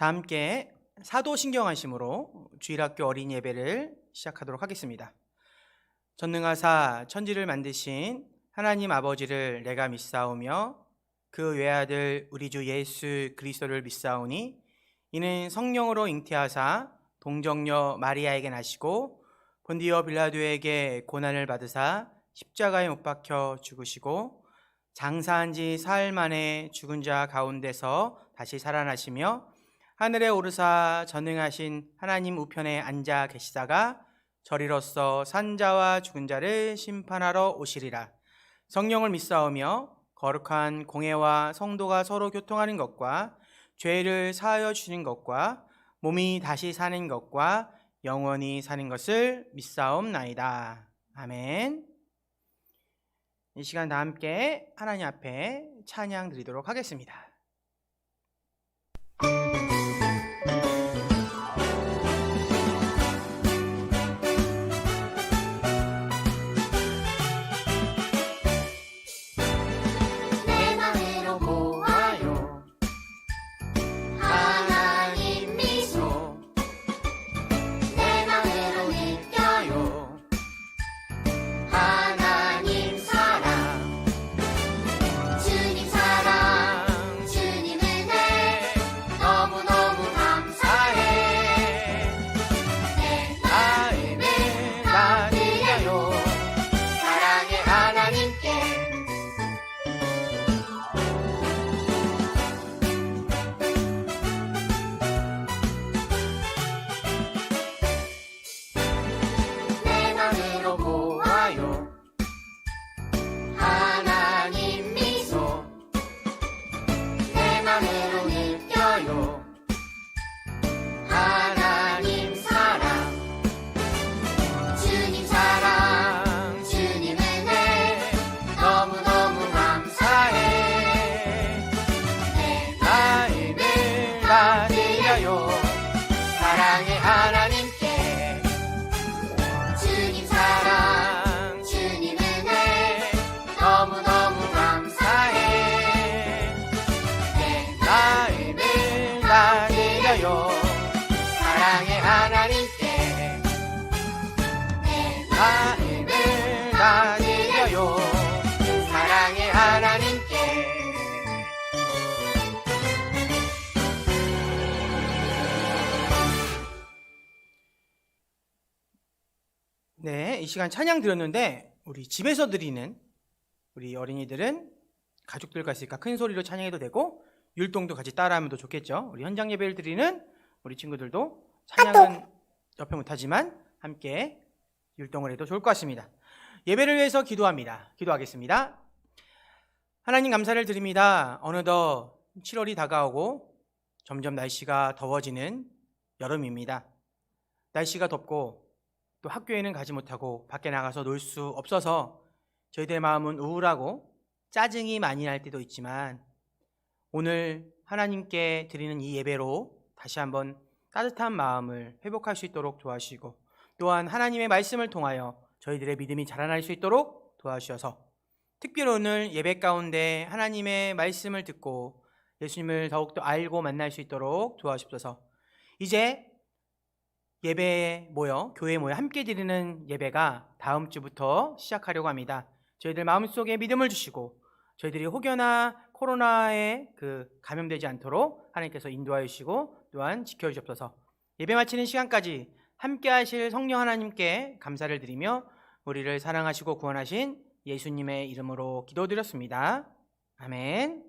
다 함께 사도신경하심으로 주일학교 어린 예배를 시작하도록 하겠습니다. 전능하사 천지를 만드신 하나님 아버지를 내가 믿사오며 그 외아들 우리 주 예수 그리스도를 믿사오니 이는 성령으로 잉태하사 동정녀 마리아에게 나시고 본디오 빌라도에게 고난을 받으사 십자가에 못 박혀 죽으시고 장사한 지 사흘 만에 죽은 자 가운데서 다시 살아나시며 하늘에 오르사 전능하신 하나님 우편에 앉아 계시다가 저리로서 산자와 죽은 자를 심판하러 오시리라. 성령을 믿사오며 거룩한 공회와 성도가 서로 교통하는 것과 죄를 사하여 주시는 것과 몸이 다시 사는 것과 영원히 사는 것을 믿사옵나이다. 아멘. 이 시간 다 함께 하나님 앞에 찬양 드리도록 하겠습니다. 시간 찬양 드렸는데 우리 집에서 드리는 우리 어린이들은 가족들과 있으니까 큰 소리로 찬양해도 되고 율동도 같이 따라하면 더 좋겠죠. 우리 현장 예배를 드리는 우리 친구들도 찬양은 옆에 못하지만 함께 율동을 해도 좋을 것 같습니다. 예배를 위해서 기도합니다. 기도하겠습니다. 하나님 감사를 드립니다. 어느덧 7월이 다가오고 점점 날씨가 더워지는 여름입니다. 날씨가 덥고 또 학교에는 가지 못하고 밖에 나가서 놀 수 없어서 저희들의 마음은 우울하고 짜증이 많이 날 때도 있지만 오늘 하나님께 드리는 이 예배로 다시 한번 따뜻한 마음을 회복할 수 있도록 도와주시고 또한 하나님의 말씀을 통하여 저희들의 믿음이 자라날 수 있도록 도와주셔서 특별히 오늘 예배 가운데 하나님의 말씀을 듣고 예수님을 더욱더 알고 만날 수 있도록 도와주셔서. 이제 예배에 모여 교회에 모여 함께 드리는 예배가 다음 주부터 시작하려고 합니다. 저희들 마음속에 믿음을 주시고 저희들이 혹여나 코로나에 그 감염되지 않도록 하나님께서 인도하여 주시고 또한 지켜 주옵소서. 예배 마치는 시간까지 함께 하실 성령 하나님께 감사를 드리며 우리를 사랑하시고 구원하신 예수님의 이름으로 기도드렸습니다. 아멘.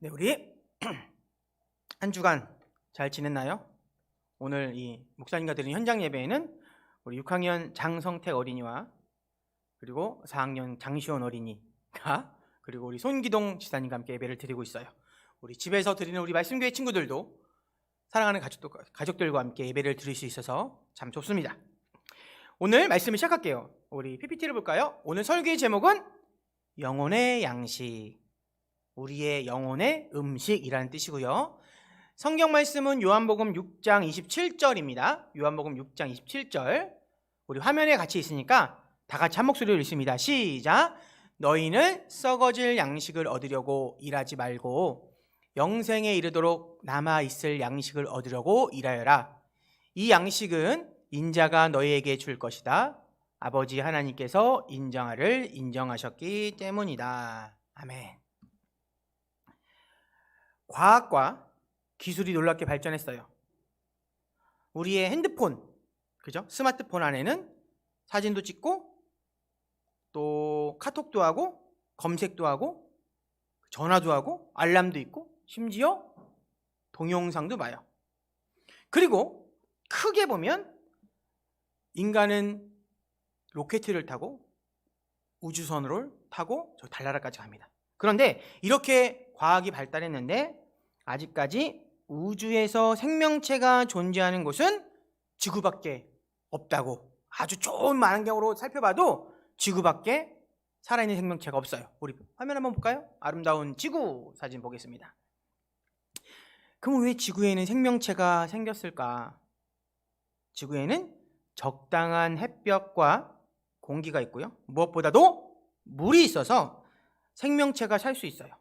네, 우리 한 주간 잘 지냈나요? 오늘 이 목사님과 드린 현장 예배에는 우리 6학년 장성택 어린이와 그리고 4학년 장시원 어린이가 그리고 우리 손기동 지사님과 함께 예배를 드리고 있어요. 우리 집에서 드리는 우리 말씀교회 친구들도 사랑하는 가족들, 가족들과 함께 예배를 드릴 수 있어서 참 좋습니다. 오늘 말씀을 시작할게요. 우리 PPT를 볼까요? 오늘 설교의 제목은 영혼의 양식, 우리의 영혼의 음식이라는 뜻이고요. 성경 말씀은 요한복음 6장 27절입니다. 요한복음 6장 27절. 우리 화면에 같이 있으니까 다 같이 한 목소리로 읽습니다. 시작. 너희는 썩어질 양식을 얻으려고 일하지 말고 영생에 이르도록 남아 있을 양식을 얻으려고 일하여라. 이 양식은 인자가 너희에게 줄 것이다. 아버지 하나님께서 인정하를 인정하셨기 때문이다. 아멘. 과학과 기술이 놀랍게 발전했어요. 우리의 핸드폰, 그죠? 스마트폰 안에는 사진도 찍고 또 카톡도 하고 검색도 하고 전화도 하고 알람도 있고 심지어 동영상도 봐요. 그리고 크게 보면 인간은 로켓을 타고 우주선을 타고 저 달나라까지 갑니다. 그런데 이렇게 과학이 발달했는데 아직까지 우주에서 생명체가 존재하는 곳은 지구밖에 없다고 아주 좋은 만환경으로 살펴봐도 지구밖에 살아있는 생명체가 없어요. 우리 화면 한번 볼까요? 아름다운 지구 사진 보겠습니다. 그럼 왜 지구에는 생명체가 생겼을까? 지구에는 적당한 햇볕과 공기가 있고요. 무엇보다도 물이 있어서 생명체가 살 수 있어요.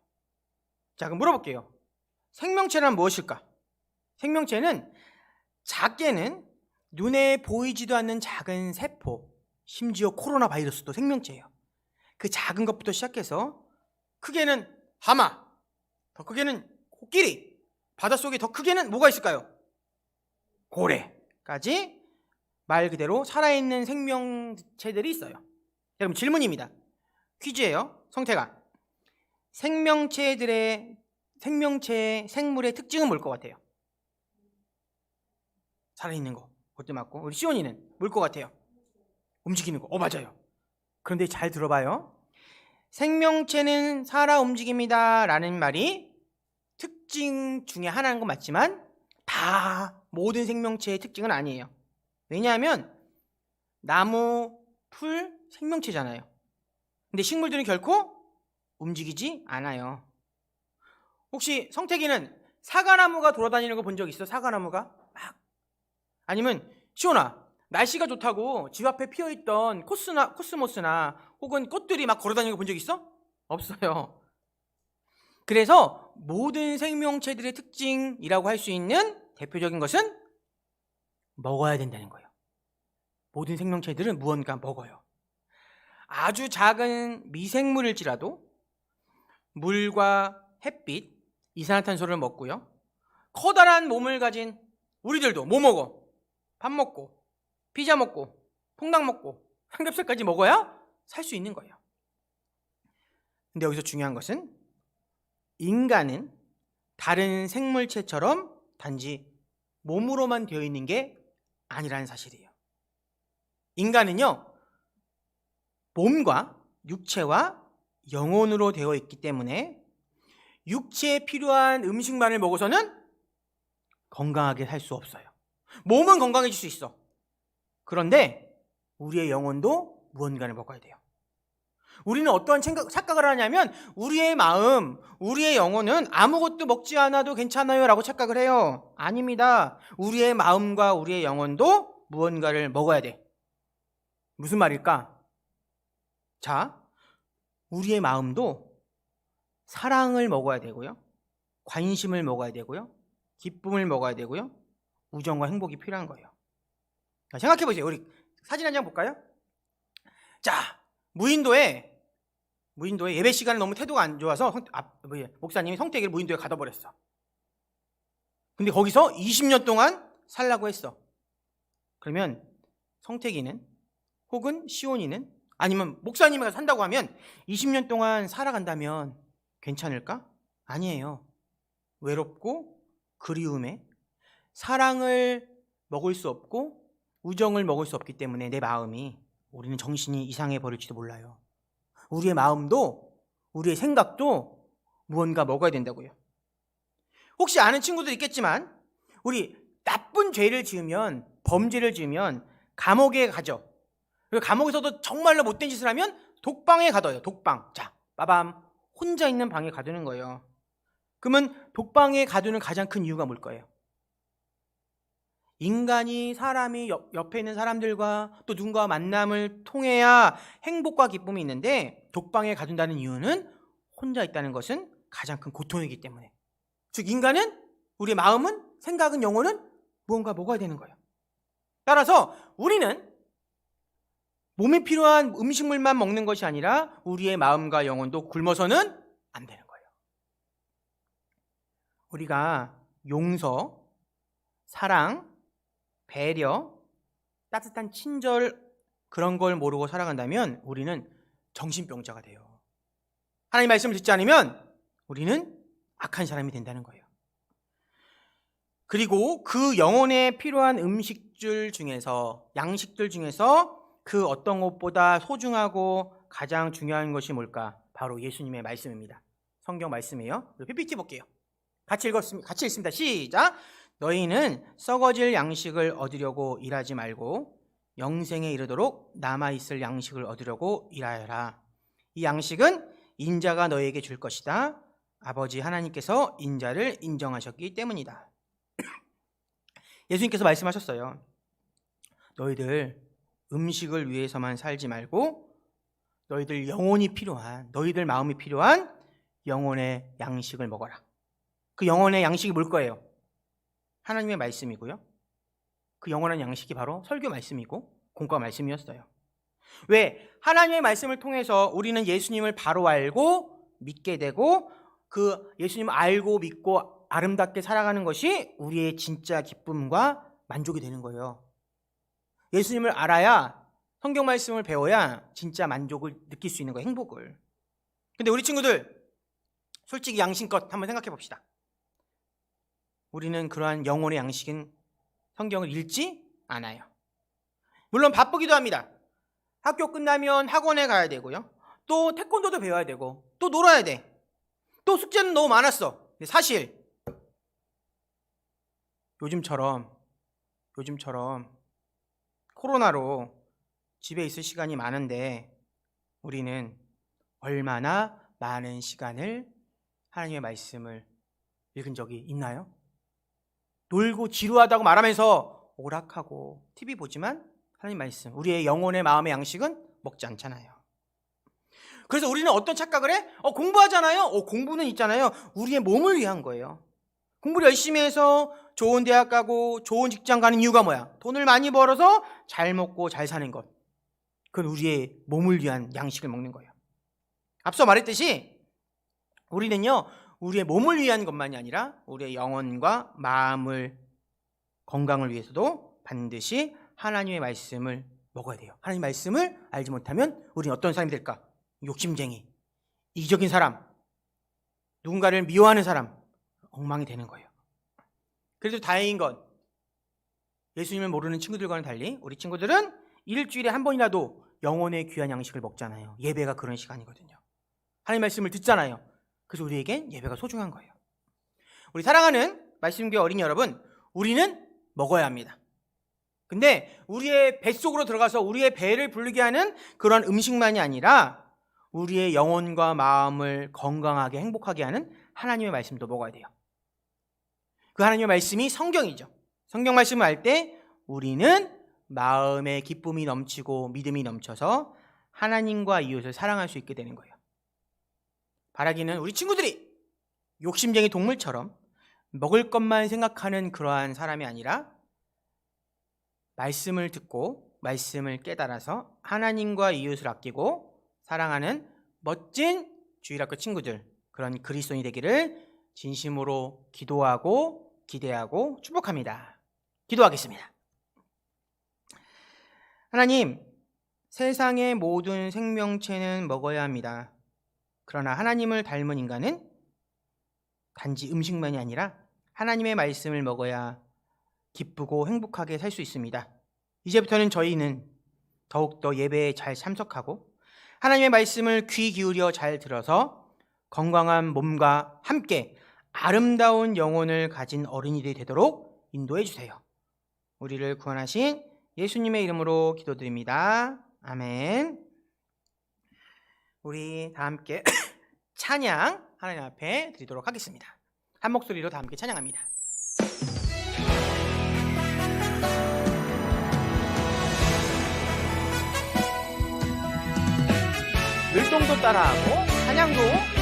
자, 그럼 물어볼게요. 생명체란 무엇일까? 생명체는 작게는 눈에 보이지도 않는 작은 세포, 심지어 코로나 바이러스도 생명체예요. 그 작은 것부터 시작해서 크게는 하마, 더 크게는 코끼리, 바닷속에 더 크게는 뭐가 있을까요? 고래까지 말 그대로 살아있는 생명체들이 있어요. 여러분 질문입니다. 퀴즈예요. 성태가 생명체들의 생명체 생물의 특징은 뭘 것 같아요? 살아있는 거. 그것도 맞고 우리 시온이는 뭘 것 같아요? 움직이는 거. 어 맞아요. 그런데 잘 들어봐요. 생명체는 살아 움직입니다 라는 말이 특징 중에 하나인 건 맞지만 다 모든 생명체의 특징은 아니에요. 왜냐하면 나무, 풀 생명체잖아요. 근데 식물들은 결코 움직이지 않아요. 혹시 성태기는 사과나무가 돌아다니는 거 본 적 있어? 사과나무가 막 아니면 시온아 날씨가 좋다고 집 앞에 피어 있던 코스나 코스모스나 혹은 꽃들이 막 걸어다니는 거 본 적 있어? 없어요. 그래서 모든 생명체들의 특징이라고 할 수 있는 대표적인 것은 먹어야 된다는 거예요. 모든 생명체들은 무언가 먹어요. 아주 작은 미생물일지라도 물과 햇빛, 이산화탄소를 먹고요. 커다란 몸을 가진 우리들도 뭐 먹어? 밥 먹고, 피자 먹고, 퐁당 먹고, 삼겹살까지 먹어야 살 수 있는 거예요. 근데 여기서 중요한 것은 인간은 다른 생물체처럼 단지 몸으로만 되어 있는 게 아니라는 사실이에요. 인간은요, 몸과 육체와 영혼으로 되어 있기 때문에 육체에 필요한 음식만을 먹어서는 건강하게 살 수 없어요. 몸은 건강해질 수 있어. 그런데 우리의 영혼도 무언가를 먹어야 돼요. 우리는 어떠한 생각, 착각을 하냐면 우리의 마음, 우리의 영혼은 아무것도 먹지 않아도 괜찮아요 라고 착각을 해요. 아닙니다. 우리의 마음과 우리의 영혼도 무언가를 먹어야 돼. 무슨 말일까? 자, 우리의 마음도 사랑을 먹어야 되고요. 관심을 먹어야 되고요. 기쁨을 먹어야 되고요. 우정과 행복이 필요한 거예요. 자, 생각해 보세요. 우리 사진 한 장 볼까요? 자, 무인도에 무인도에 예배 시간에 너무 태도가 안 좋아서 성, 아, 목사님이 성택이를 무인도에 가둬버렸어. 근데 거기서 20년 동안 살라고 했어. 그러면 성택이는 혹은 시온이는 아니면 목사님이 산다고 하면 20년 동안 살아간다면 괜찮을까? 아니에요. 외롭고 그리움에 사랑을 먹을 수 없고 우정을 먹을 수 없기 때문에 내 마음이 우리는 정신이 이상해 버릴지도 몰라요. 우리의 마음도 우리의 생각도 무언가 먹어야 된다고요. 혹시 아는 친구들 있겠지만 우리 나쁜 죄를 지으면 범죄를 지으면 감옥에 가죠. 그리고 감옥에서도 정말로 못된 짓을 하면 독방에 가둬요. 독방. 자, 빠밤. 혼자 있는 방에 가두는 거예요. 그러면 독방에 가두는 가장 큰 이유가 뭘 거예요? 인간이 사람이 옆, 옆에 있는 사람들과 또 누군가 만남을 통해야 행복과 기쁨이 있는데 독방에 가둔다는 이유는 혼자 있다는 것은 가장 큰 고통이기 때문에 즉 인간은 우리의 마음은 생각은 영혼은 무언가 먹어야 되는 거예요. 따라서 우리는 몸에 필요한 음식물만 먹는 것이 아니라 우리의 마음과 영혼도 굶어서는 안 되는 거예요. 우리가 용서, 사랑, 배려, 따뜻한 친절 그런 걸 모르고 살아간다면 우리는 정신병자가 돼요. 하나님 말씀을 듣지 않으면 우리는 악한 사람이 된다는 거예요. 그리고 그 영혼에 필요한 음식들 중에서 양식들 중에서 그 어떤 것보다 소중하고 가장 중요한 것이 뭘까? 바로 예수님의 말씀입니다. 성경 말씀이에요. PPT 볼게요. 같이 읽었습니다. 같이 읽습니다. 시작. 너희는 썩어질 양식을 얻으려고 일하지 말고 영생에 이르도록 남아 있을 양식을 얻으려고 일하여라. 이 양식은 인자가 너에게 줄 것이다. 아버지 하나님께서 인자를 인정하셨기 때문이다. 예수님께서 말씀하셨어요. 너희들 음식을 위해서만 살지 말고 너희들 영혼이 필요한 너희들 마음이 필요한 영혼의 양식을 먹어라. 그 영혼의 양식이 뭘 거예요? 하나님의 말씀이고요. 그 영원한 양식이 바로 설교 말씀이고 공과 말씀이었어요. 왜? 하나님의 말씀을 통해서 우리는 예수님을 바로 알고 믿게 되고 그 예수님을 알고 믿고 아름답게 살아가는 것이 우리의 진짜 기쁨과 만족이 되는 거예요. 예수님을 알아야 성경 말씀을 배워야 진짜 만족을 느낄 수 있는 거예요. 행복을. 근데 우리 친구들 솔직히 양심껏 한번 생각해 봅시다. 우리는 그러한 영혼의 양식인 성경을 읽지 않아요. 물론 바쁘기도 합니다. 학교 끝나면 학원에 가야 되고요. 또 태권도도 배워야 되고 또 놀아야 돼. 또 숙제는 너무 많았어. 근데 사실 요즘처럼 요즘처럼 코로나로 집에 있을 시간이 많은데 우리는 얼마나 많은 시간을 하나님의 말씀을 읽은 적이 있나요? 놀고 지루하다고 말하면서 오락하고 TV 보지만 하나님 말씀, 우리의 영혼의 마음의 양식은 먹지 않잖아요. 그래서 우리는 어떤 착각을 해? 어, 공부하잖아요? 어, 공부는 있잖아요. 우리의 몸을 위한 거예요. 공부를 열심히 해서 좋은 대학 가고 좋은 직장 가는 이유가 뭐야? 돈을 많이 벌어서 잘 먹고 잘 사는 것. 그건 우리의 몸을 위한 양식을 먹는 거예요. 앞서 말했듯이 우리는요, 우리의 몸을 위한 것만이 아니라 우리의 영혼과 마음을 건강을 위해서도 반드시 하나님의 말씀을 먹어야 돼요. 하나님 말씀을 알지 못하면 우리는 어떤 사람이 될까? 욕심쟁이, 이기적인 사람, 누군가를 미워하는 사람, 엉망이 되는 거예요. 그래도 다행인 건 예수님을 모르는 친구들과는 달리 우리 친구들은 일주일에 한 번이라도 영혼의 귀한 양식을 먹잖아요. 예배가 그런 시간이거든요. 하나님 말씀을 듣잖아요. 그래서 우리에겐 예배가 소중한 거예요. 우리 사랑하는 말씀교회 어린이 여러분, 우리는 먹어야 합니다. 근데 우리의 뱃속으로 들어가서 우리의 배를 부르게 하는 그런 음식만이 아니라 우리의 영혼과 마음을 건강하게 행복하게 하는 하나님의 말씀도 먹어야 돼요. 그 하나님의 말씀이 성경이죠. 성경 말씀을 알때 우리는 마음에 기쁨이 넘치고 믿음이 넘쳐서 하나님과 이웃을 사랑할 수 있게 되는 거예요. 바라기는 우리 친구들이 욕심쟁이 동물처럼 먹을 것만 생각하는 그러한 사람이 아니라 말씀을 듣고 말씀을 깨달아서 하나님과 이웃을 아끼고 사랑하는 멋진 주일학교 친구들 그런 그리스도인이 되기를 진심으로 기도하고 기대하고 축복합니다. 기도하겠습니다. 하나님, 세상의 모든 생명체는 먹어야 합니다. 그러나 하나님을 닮은 인간은 단지 음식만이 아니라 하나님의 말씀을 먹어야 기쁘고 행복하게 살 수 있습니다. 이제부터는 저희는 더욱더 예배에 잘 참석하고 하나님의 말씀을 귀 기울여 잘 들어서 건강한 몸과 함께 아름다운 영혼을 가진 어린이들이 되도록 인도해 주세요. 우리를 구원하신 예수님의 이름으로 기도드립니다. 아멘. 우리 다 함께 찬양 하나님 앞에 드리도록 하겠습니다. 한 목소리로 다 함께 찬양합니다. 율동도 따라하고 찬양도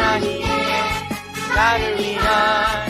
하나님의 나를 위한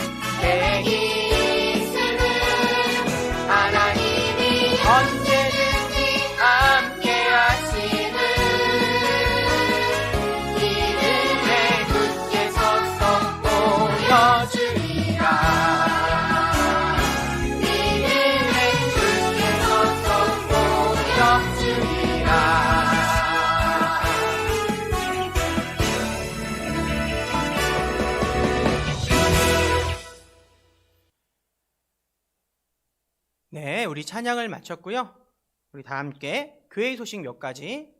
네, 우리 찬양을 마쳤고요. 우리 다 함께 교회 소식 몇 가지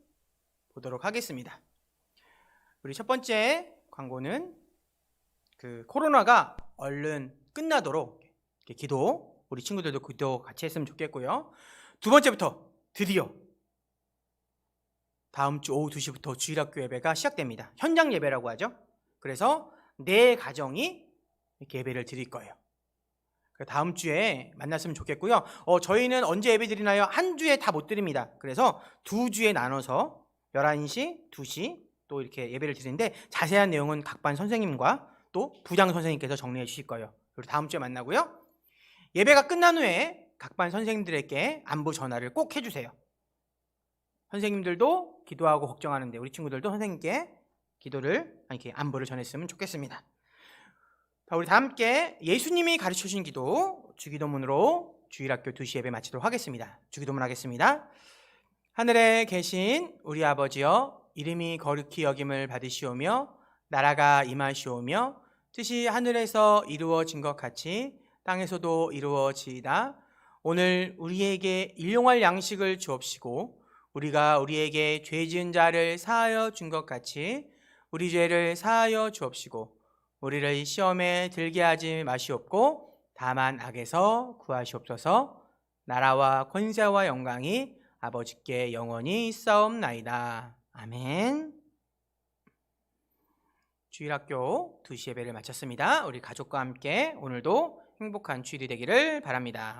보도록 하겠습니다. 우리 첫 번째 광고는 그 코로나가 얼른 끝나도록 기도 우리 친구들도 기도 같이 했으면 좋겠고요. 두 번째부터 드디어 다음 주 오후 2시부터 주일학교 예배가 시작됩니다. 현장 예배라고 하죠. 그래서 내 가정이 이렇게 예배를 드릴 거예요. 그 다음 주에 만났으면 좋겠고요. 어, 저희는 언제 예배 드리나요? 한 주에 다 못 드립니다. 그래서 두 주에 나눠서 11시, 2시 또 이렇게 예배를 드리는데 자세한 내용은 각 반 선생님과 또 부장 선생님께서 정리해 주실 거예요. 그리고 다음 주에 만나고요. 예배가 끝난 후에 각 반 선생님들에게 안부 전화를 꼭 해주세요. 선생님들도 기도하고 걱정하는데 우리 친구들도 선생님께 기도를 이렇게 안부를 전했으면 좋겠습니다. 자, 우리 다 함께 예수님이 가르쳐 주신 기도 주기도문으로 주일학교 2시 예배 마치도록 하겠습니다. 주기도문 하겠습니다. 하늘에 계신 우리 아버지여 이름이 거룩히 여김을 받으시오며 나라가 임하시오며 뜻이 하늘에서 이루어진 것 같이 땅에서도 이루어지이다. 오늘 우리에게 일용할 양식을 주옵시고 우리가 우리에게 죄 지은 자를 사하여 준 것 같이 우리 죄를 사하여 주옵시고 우리를 시험에 들게 하지 마시옵고 다만 악에서 구하시옵소서 나라와 권세와 영광이 아버지께 영원히 있사옵나이다. 아멘. 주일학교 2시 예배를 마쳤습니다. 우리 가족과 함께 오늘도 행복한 주일이 되기를 바랍니다.